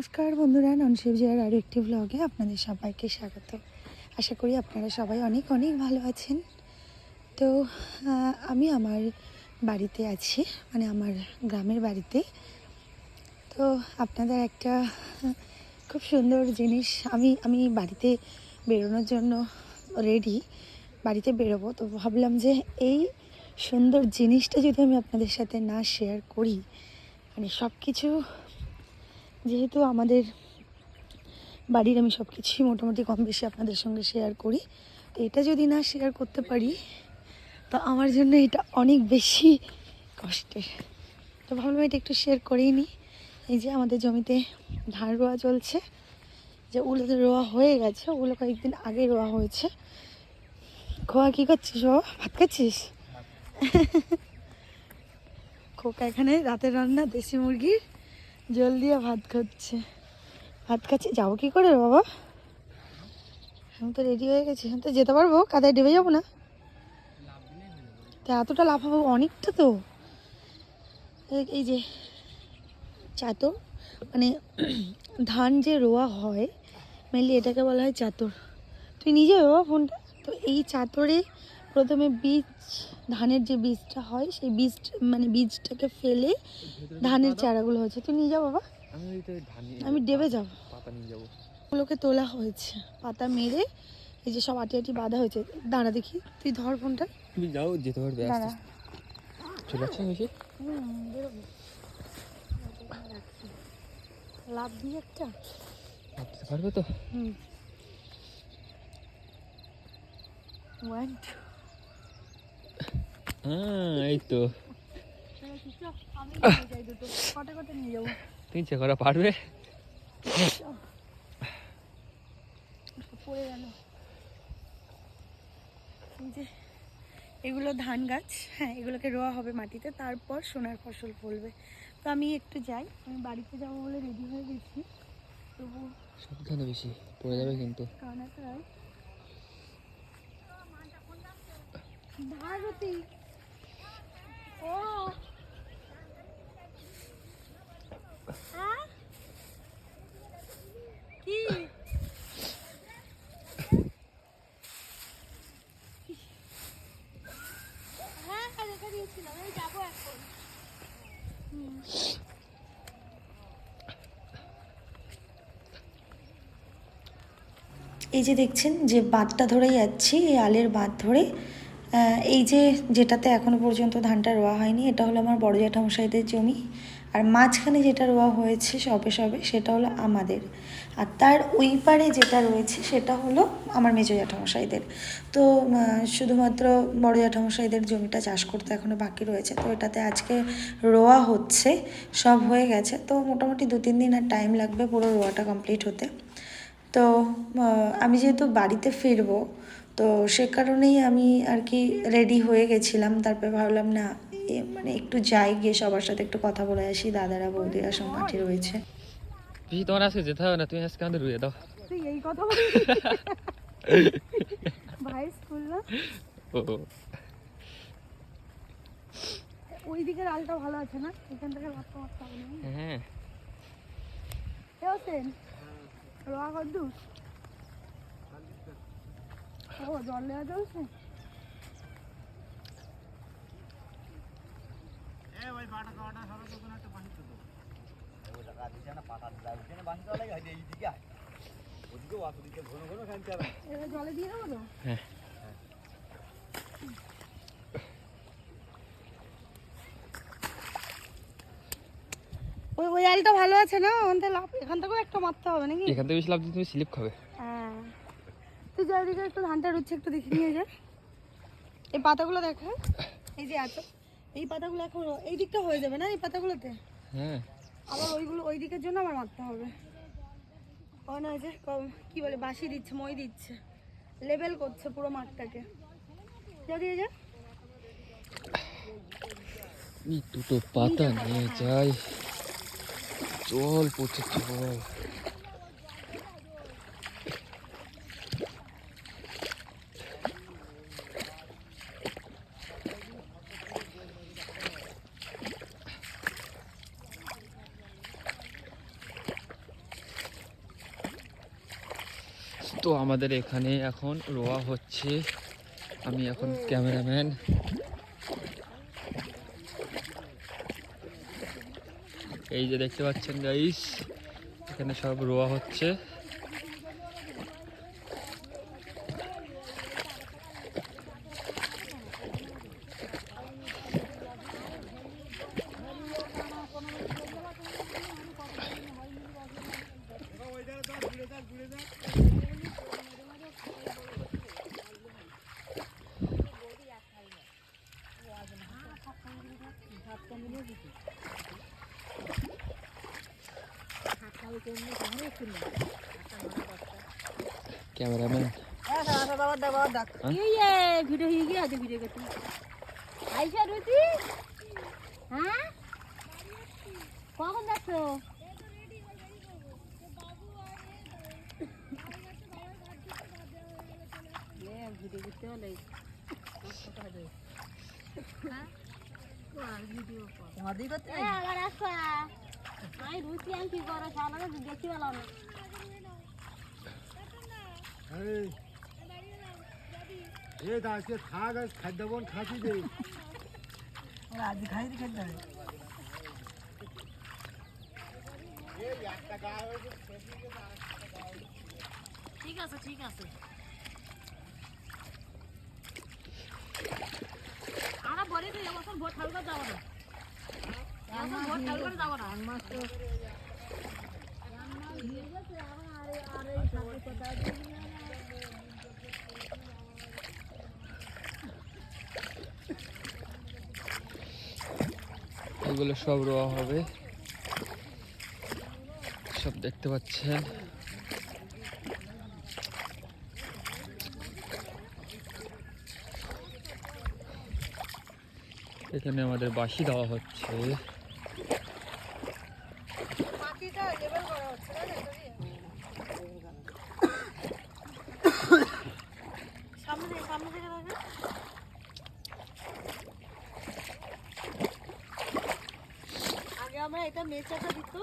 নমস্কার বন্ধুরা ননসিবজিয়ার আরও একটি ব্লগে আপনাদের সবাইকে স্বাগত। আশা করি আপনারা সবাই অনেক অনেক ভালো আছেন। তো আমি আমার বাড়িতে আছি মানে আমার গ্রামের বাড়িতে। তো, আপনাদের একটা খুব সুন্দর জিনিস, আমি আমি বাড়িতে বেরোনোর জন্য রেডি বাড়িতে বেরোবো। তো ভাবলাম যে এই সুন্দর জিনিসটা যদি আমি আপনাদের সাথে না শেয়ার করি মানে সব কিছু যেহেতু আমাদের বাড়ির আমি সব কিছুই মোটামুটি কম বেশি আপনাদের সঙ্গে শেয়ার করি তো এটা যদি না শেয়ার করতে পারি তো আমার জন্য এটা অনেক বেশি কষ্টের। তো ভাবলাম এটা একটু শেয়ার করেই নিই। এই যে আমাদের জমিতে ধান রোয়া চলছে যে ওগুলো তো রোয়া হয়ে গেছে ওগুলো কয়েকদিন আগে রোয়া হয়েছে। খোয়া কী করছিস ও ভাত খাচ্ছিস? খোকা এখানে রাতের রান্না দেশি মুরগির জল দিয়ে ভাত খাচ্ছে। ভাত খাচ্ছে, যাব কি করে বাবা? আমি তো রেডি হয়ে গেছি। আমি তো যেতে পারব, কাদায় ডেবে যাব না। তা এতটা লাফাবো অনেকটা তো। এই- যে চাতর মানে ধান যে রোয়া হয় মেনলি এটাকে বলা হয় চাতর। তুই নিজে বাবা ফোনটা? তো এই চাতরে প্রথমে বীজ ধানের যে বীজটা হয় সেই বীজ মানে বীজটাকে ফেলে ধানের চারাগুলো হয়েছে। তুই নিয়ে যা বাবা। আমি ডেবে যাব। পাতা নিয়ে যাব। ওগুলোকে তোলা হয়েছে। পাতা মেরে এই যে সব আটি আটি বাঁধা হয়েছে। দাঁড়া দেখি তুই ধর ফোনটা। তুমি যাও যেতে পারবে দাঁড়া। চলে যাচ্ছে বেশি। লাভ দিয়ে একটা। পারবে তো? হুম। ওয়ান টু এই তো। আমি নিয়ে যাই দুটো কটে কটে নিয়ে যাব তিন চে করা পারবে? এগুলো ধান গাছ হ্যাঁ এগুলোকে রোয়া হবে মাটিতে তারপর সোনার ফসল ফলবে। তো আমি একটু যাই আমি বাড়িতে যাব বলে রেডি হয়ে গেছি। তবু সাবধানে বেশি পড়ে যাবে কিন্তু। ও হ্যাঁ কি হ্যাঁ হ্যাঁ রেখে দিয়েছিলাম আমি যাব এখন হুম। এই যে দেখছেন যে বাঁধটা ধরে যাচ্ছি এই আলের বাঁধ ধরে এই যে যেটাতে এখনও পর্যন্ত ধানটা রোয়া হয়নি, এটা হলো আমার বড় জ্যাঠামশাইদের জমি। আর মাঝখানে যেটা রোয়া হয়েছে সবে সবে, সেটা হলো আমাদের। আর তার ওই পারে যেটা রয়েছে, সেটা হলো আমার মেজো জ্যাঠামশাইদের। তো শুধুমাত্র বড় জ্যাঠামশাইদের জমিটা চাষ করতে এখনও বাকি রয়েছে, তো এটাতে আজকে রোয়া হচ্ছে, সব হয়ে গেছে। তো মোটামুটি দু তিন দিন আর টাইম লাগবে পুরো রোয়াটা কমপ্লিট হতে। তো আমি যেহেতু বাড়িতে ফিরবো তো সে কারণেই আমি আর কি রেডি হয়ে গেছিলাম। তারপরে ভাবলাম না এ মানে একটু যাই গিয়ে সবার সাথে একটু কথা বলে আসি। দাদারা বৌদিরা সব মাঠে রয়েছে। বেশি তোমার আজকে যেতে হবে না? তুমি আজকে আমাদের রুয়ে দাও। তুই এই কথা ভাই স্কুল না? ও ওই দিকের আলটা ভালো আছে না? এখান থেকে হবে না? হ্যাঁ। এ হোসেন রোয়া কদ্দু ও জল দেওয়া চলছে এবার জলে দিয়ে দেবো তো? হ্যাঁ। ওই ওই আলটা ভালো আছে না? ওখান থেকে লাভ এখান থেকেও একটা মারতে হবে নাকি? এখান থেকে বেশি লাভ তুমি স্লিপ খাবে। হ্যাঁ তুই যা দিকে একটু ধানটা রুচ্ছে একটু দেখে নিয়ে যা। এই পাতাগুলো দেখা এই যে এত এই পাতাগুলো এখন এই দিকটা হয়ে যাবে না এই পাতাগুলোতে? হ্যাঁ। আবার ওইগুলো ওই দিকের জন্য আমার মারতে হবে। হয় যে কি বলে বাসি দিচ্ছে মই দিচ্ছে। লেবেল করছে পুরো মাঠটাকে। যা দিয়ে যা। এই দুটো পাতা নিয়ে যাই। জল পড়ছে জল আমাদের এখানে এখন রোয়া হচ্ছে। আমি এখন ক্যামেরাম্যান। এই যে দেখতে পাচ্ছেন গাইস এখানে সব রোয়া হচ্ছে। ক্যামেরাম্যান। কি এ ভিডিও হয়ে গিয়ে আছে ভিডিও করতে। আইসা রুচি? হ্যাঁ? কখন যাচ্ছ? ভিডিও করতে হলে। আবার আসা আমি রুচি আমি কি করো সারা দেখতে পেলাম না এ আজকে থাক আজ খাদ্য বোন খাসি দে। আজ খাই দি খেতে ঠিক আছে ঠিক আছে। আমরা বলি তো এবছর ভোট ঠাকুর যাব না এবছর ভোট ঠাকুর যাব না এগুলো সব রোয়া হবে। সব দেখতে পাচ্ছেন। এখানে আমাদের বাঁশি দেওয়া হচ্ছে সামনে থেকে সামনে থেকে দেখে এটা মেচাটা দিত।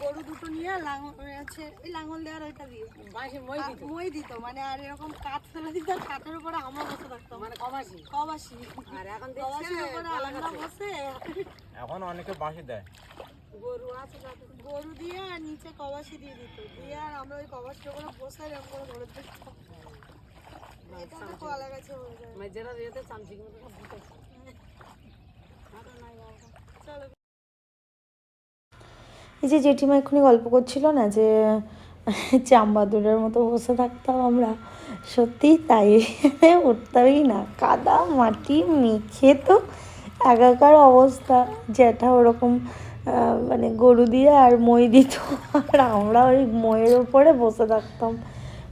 গরু দুটো নিয়ে লাঙল আছে এই লাঙল দেওয়ার ওইটা দিয়ে মই দিত। মানে আর এরকম কাঠ ফেলে দিত আর কাঠের উপরে আমরা বসে থাকতাম মানে কবাসি কবাসি আর এখন কবাসির উপরে আমরা বসে। এখন অনেকে বাসি দেয়। গরু আছে গরু দিয়ে আর নিচে কবাসি দিয়ে দিত। দিয়ে আর আমরা ওই কবাসির উপরে বসে এরকম করে ধরে দেখতাম এটা তো কলা গাছে হয়ে যায়। চলো এই যে জেঠিমা এক্ষুনি গল্প করছিল না যে চাম্বাদুরের মতো বসে থাকতাম আমরা সত্যি তাই? উঠতামই না কাদা মাটি মেখে তো একাকার অবস্থা। জ্যাঠা ওরকম মানে গরু দিয়ে আর মই দিত আর আমরা ওই ময়ের ওপরে বসে থাকতাম।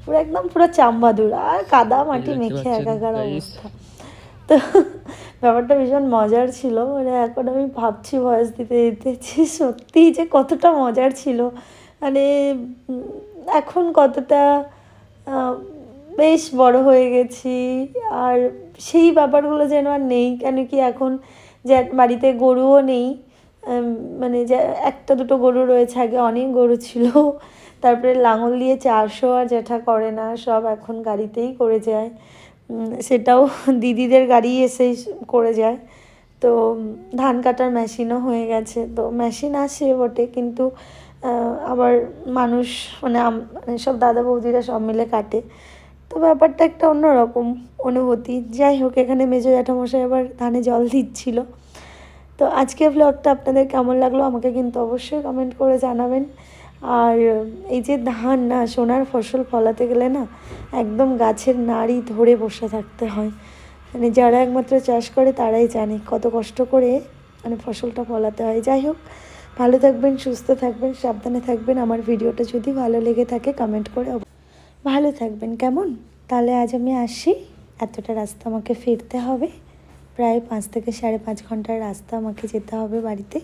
পুরো একদম পুরো চাম্বাদুর আর কাদা মাটি মেখে একাকার অবস্থা। তো ব্যাপারটা ভীষণ মজার ছিল। মানে এখন আমি ভাবছি ভয়েস দিতে দিতে। সত্যিই যে কতটা মজার ছিল। মানে এখন কতটা বেশ বড় হয়ে গেছি। আর সেই ব্যাপারগুলো যেন আর নেই। কেন কি এখন যে বাড়িতে গরুও নেই। মানে যে একটা দুটো গরু রয়েছে, আগে অনেক গরু ছিল। তারপরে লাঙল দিয়ে চাষও আর জ্যাঠা করে না। সব এখন গাড়িতেই করে যায়। সেটাও দিদিদের গাড়ি এসেই করে যায়। তো ধান কাটার মেশিনও হয়ে গেছে। তো, মেশিন আসে বটে, কিন্তু আবার মানুষ মানে মানে সব দাদা বৌদিরা সব মিলে কাটে। তো, ব্যাপারটা একটা অন্যরকম অনুভূতি। যাই হোক, এখানে মেজো জ্যাঠামশাই আবার ধানে জল দিচ্ছিল। তো, আজকের ব্লগটা আপনাদের কেমন লাগল আমাকে কিন্তু অবশ্যই কমেন্ট করে জানাবেন। আর, এই যে ধান না, সোনার ফসল ফলাতে গেলে না একদম গাছের নাড়ি ধরে বসে থাকতে হয়। মানে যারা একমাত্র চাষ করে তারাই জানে কত কষ্ট করে মানে ফসলটা ফলাতে হয়। যাই হোক, ভালো থাকবেন, সুস্থ থাকবেন, সাবধানে থাকবেন। আমার ভিডিওটা যদি ভালো লেগে থাকে কমেন্ট করে ভালো থাকবেন, কেমন? তাহলে আজ আমি আসি। এতটা রাস্তা আমাকে ফিরতে হবে। প্রায় পাঁচ থেকে সাড়ে পাঁচ ঘণ্টার রাস্তা আমাকে যেতে হবে বাড়িতে।